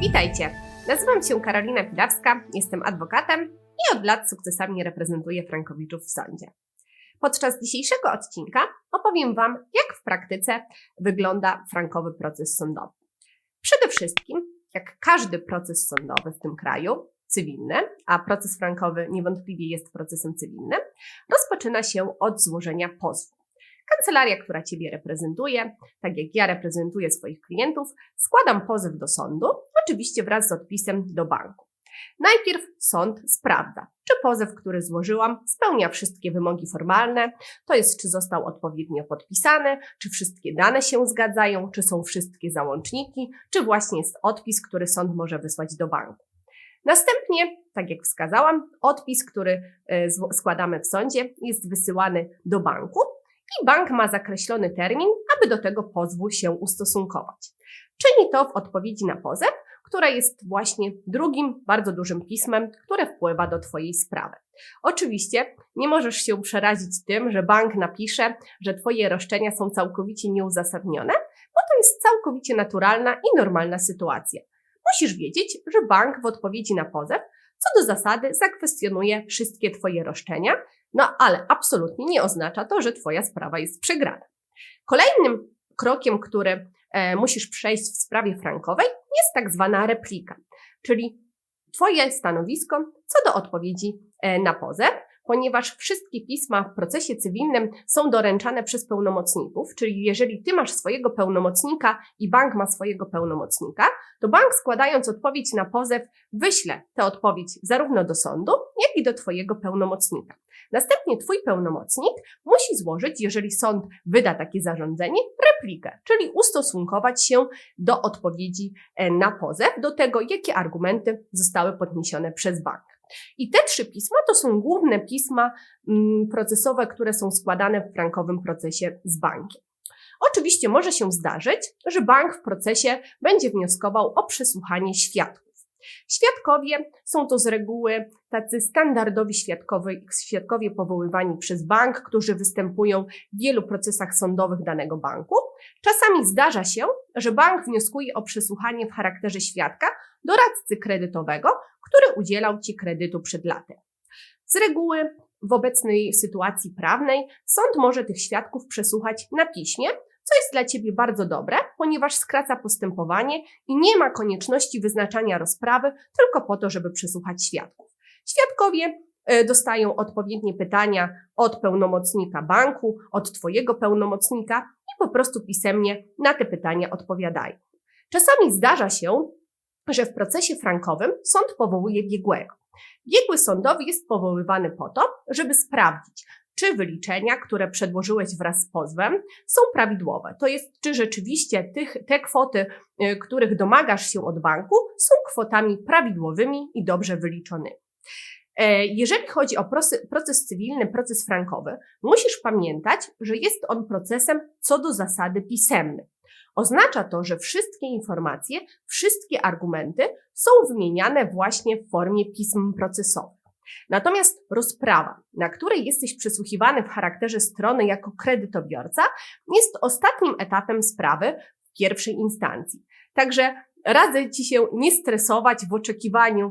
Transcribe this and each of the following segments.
Witajcie! Nazywam się Karolina Pilawska, jestem adwokatem i od lat sukcesami reprezentuję frankowiczów w sądzie. Podczas dzisiejszego odcinka opowiem Wam, jak w praktyce wygląda frankowy proces sądowy. Przede wszystkim, jak każdy proces sądowy w tym kraju, cywilny, a proces frankowy niewątpliwie jest procesem cywilnym, rozpoczyna się od złożenia pozwu. Kancelaria, która Ciebie reprezentuje, tak jak ja reprezentuję swoich klientów, składam pozew do sądu, oczywiście wraz z odpisem do banku. Najpierw sąd sprawdza, czy pozew, który złożyłam, spełnia wszystkie wymogi formalne, to jest, czy został odpowiednio podpisany, czy wszystkie dane się zgadzają, czy są wszystkie załączniki, czy właśnie jest odpis, który sąd może wysłać do banku. Następnie, tak jak wskazałam, odpis, który e, składamy w sądzie, jest wysyłany do banku i bank ma zakreślony termin, aby do tego pozwu się ustosunkować. Czyni to w odpowiedzi na pozew, która jest właśnie drugim bardzo dużym pismem, które wpływa do Twojej sprawy. Oczywiście nie możesz się przerazić tym, że bank napisze, że Twoje roszczenia są całkowicie nieuzasadnione, bo to jest całkowicie naturalna i normalna sytuacja. Musisz wiedzieć, że bank w odpowiedzi na pozew co do zasady zakwestionuje wszystkie Twoje roszczenia, no ale absolutnie nie oznacza to, że Twoja sprawa jest przegrana. Kolejnym krokiem, który e, musisz przejść w sprawie frankowej, jest tak zwana replika, czyli Twoje stanowisko co do odpowiedzi e, na pozew, ponieważ wszystkie pisma w procesie cywilnym są doręczane przez pełnomocników, czyli jeżeli ty masz swojego pełnomocnika i bank ma swojego pełnomocnika, to bank składając odpowiedź na pozew wyśle tę odpowiedź zarówno do sądu, jak i do twojego pełnomocnika. Następnie twój pełnomocnik musi złożyć, jeżeli sąd wyda takie zarządzenie, replikę, czyli ustosunkować się do odpowiedzi e, na pozew, do tego, jakie argumenty zostały podniesione przez bank. I te trzy pisma to są główne pisma mm, procesowe, które są składane w frankowym procesie z bankiem. Oczywiście może się zdarzyć, że bank w procesie będzie wnioskował o przesłuchanie świadków. Świadkowie są to z reguły tacy standardowi świadkowie, świadkowie powoływani przez bank, którzy występują w wielu procesach sądowych danego banku. Czasami zdarza się, że bank wnioskuje o przesłuchanie w charakterze świadka doradcy kredytowego, który udzielał Ci kredytu przed latem. Z reguły w obecnej sytuacji prawnej sąd może tych świadków przesłuchać na piśmie, co jest dla Ciebie bardzo dobre, ponieważ skraca postępowanie i nie ma konieczności wyznaczania rozprawy tylko po to, żeby przesłuchać świadków. Świadkowie e, dostają odpowiednie pytania od pełnomocnika banku, od Twojego pełnomocnika i po prostu pisemnie na te pytania odpowiadają. Czasami zdarza się, że w procesie frankowym sąd powołuje biegłego. Biegły sądowy jest powoływany po to, żeby sprawdzić, czy wyliczenia, które przedłożyłeś wraz z pozwem, są prawidłowe. To jest, czy rzeczywiście tych, te kwoty, y, których domagasz się od banku, są kwotami prawidłowymi i dobrze wyliczonymi. E, jeżeli chodzi o proces cywilny, proces frankowy, musisz pamiętać, że jest on procesem co do zasady pisemnym. Oznacza to, że wszystkie informacje, wszystkie argumenty są wymieniane właśnie w formie pism procesowych. Natomiast rozprawa, na której jesteś przesłuchiwany w charakterze strony jako kredytobiorca, jest ostatnim etapem sprawy w pierwszej instancji. Także radzę Ci się nie stresować w oczekiwaniu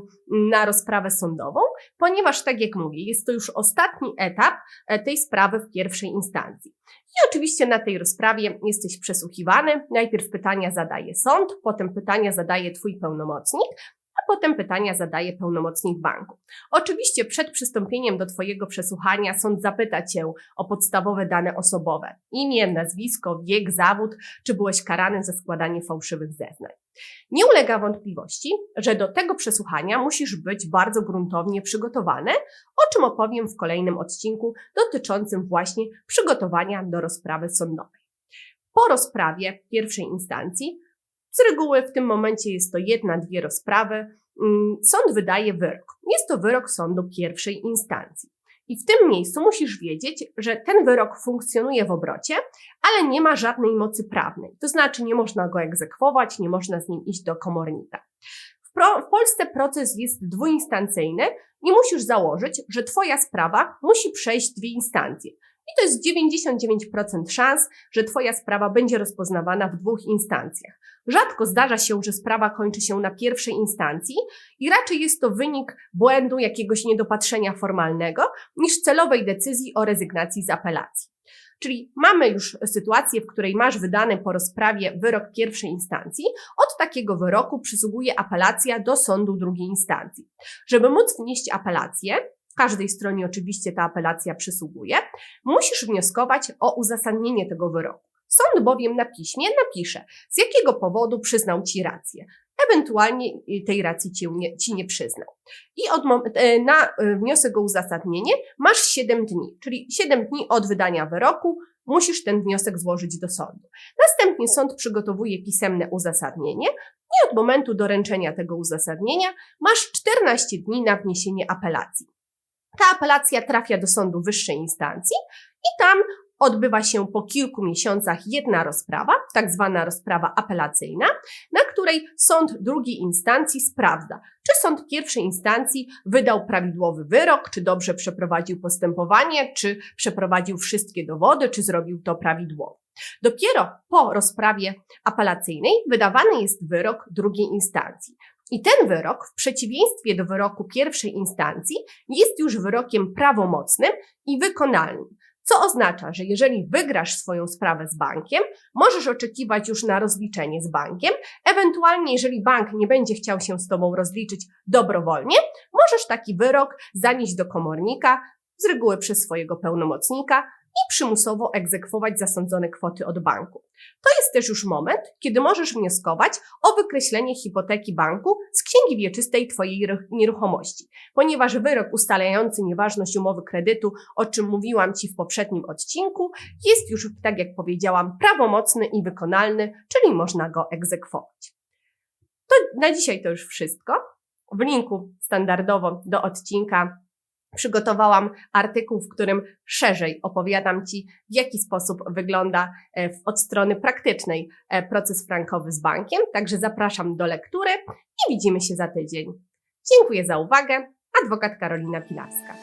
na rozprawę sądową, ponieważ, tak jak mówię, jest to już ostatni etap e, tej sprawy w pierwszej instancji. I oczywiście na tej rozprawie jesteś przesłuchiwany. Najpierw pytania zadaje sąd, potem pytania zadaje Twój pełnomocnik, potem pytania zadaje pełnomocnik banku. Oczywiście przed przystąpieniem do Twojego przesłuchania sąd zapyta Cię o podstawowe dane osobowe. Imię, nazwisko, wiek, zawód, czy byłeś karany za składanie fałszywych zeznań. Nie ulega wątpliwości, że do tego przesłuchania musisz być bardzo gruntownie przygotowany, o czym opowiem w kolejnym odcinku dotyczącym właśnie przygotowania do rozprawy sądowej. Po rozprawie pierwszej instancji z reguły w tym momencie jest to jedna, dwie rozprawy. Mm, sąd wydaje wyrok. Jest to wyrok sądu pierwszej instancji. I w tym miejscu musisz wiedzieć, że ten wyrok funkcjonuje w obrocie, ale nie ma żadnej mocy prawnej. To znaczy nie można go egzekwować, nie można z nim iść do komornika. W, pro, w Polsce proces jest dwuinstancyjny i musisz założyć, że Twoja sprawa musi przejść dwie instancje. I to jest 99% szans, że Twoja sprawa będzie rozpoznawana w dwóch instancjach. Rzadko zdarza się, że sprawa kończy się na pierwszej instancji i raczej jest to wynik błędu, jakiegoś niedopatrzenia formalnego, niż celowej decyzji o rezygnacji z apelacji. Czyli mamy już sytuację, w której masz wydany po rozprawie wyrok pierwszej instancji. Od takiego wyroku przysługuje apelacja do sądu drugiej instancji. Żeby móc wnieść apelację, każdej stronie oczywiście ta apelacja przysługuje, musisz wnioskować o uzasadnienie tego wyroku. Sąd bowiem na piśmie napisze, z jakiego powodu przyznał Ci rację. Ewentualnie tej racji ci nie, ci nie przyznał. I od, na wniosek o uzasadnienie masz 7 dni, czyli 7 dni od wydania wyroku musisz ten wniosek złożyć do sądu. Następnie sąd przygotowuje pisemne uzasadnienie i od momentu doręczenia tego uzasadnienia masz 14 dni na wniesienie apelacji. Ta apelacja trafia do sądu wyższej instancji i tam odbywa się po kilku miesiącach jedna rozprawa, tak zwana rozprawa apelacyjna, na której sąd drugiej instancji sprawdza, czy sąd pierwszej instancji wydał prawidłowy wyrok, czy dobrze przeprowadził postępowanie, czy przeprowadził wszystkie dowody, czy zrobił to prawidłowo. Dopiero po rozprawie apelacyjnej wydawany jest wyrok drugiej instancji. I ten wyrok, w przeciwieństwie do wyroku pierwszej instancji, jest już wyrokiem prawomocnym i wykonalnym. Co oznacza, że jeżeli wygrasz swoją sprawę z bankiem, możesz oczekiwać już na rozliczenie z bankiem. Ewentualnie, jeżeli bank nie będzie chciał się z Tobą rozliczyć dobrowolnie, możesz taki wyrok zanieść do komornika, z reguły przez swojego pełnomocnika, i przymusowo egzekwować zasądzone kwoty od banku. To jest też już moment, kiedy możesz wnioskować o wykreślenie hipoteki banku z księgi wieczystej Twojej nieruchomości, ponieważ wyrok ustalający nieważność umowy kredytu, o czym mówiłam Ci w poprzednim odcinku, jest już, tak jak powiedziałam, prawomocny i wykonalny, czyli można go egzekwować. To na dzisiaj to już wszystko. W linku standardowo do odcinka przygotowałam artykuł, w którym szerzej opowiadam Ci, w jaki sposób wygląda e, od strony praktycznej e, proces frankowy z bankiem. Także zapraszam do lektury i widzimy się za tydzień. Dziękuję za uwagę. Adwokat Karolina Pilarska.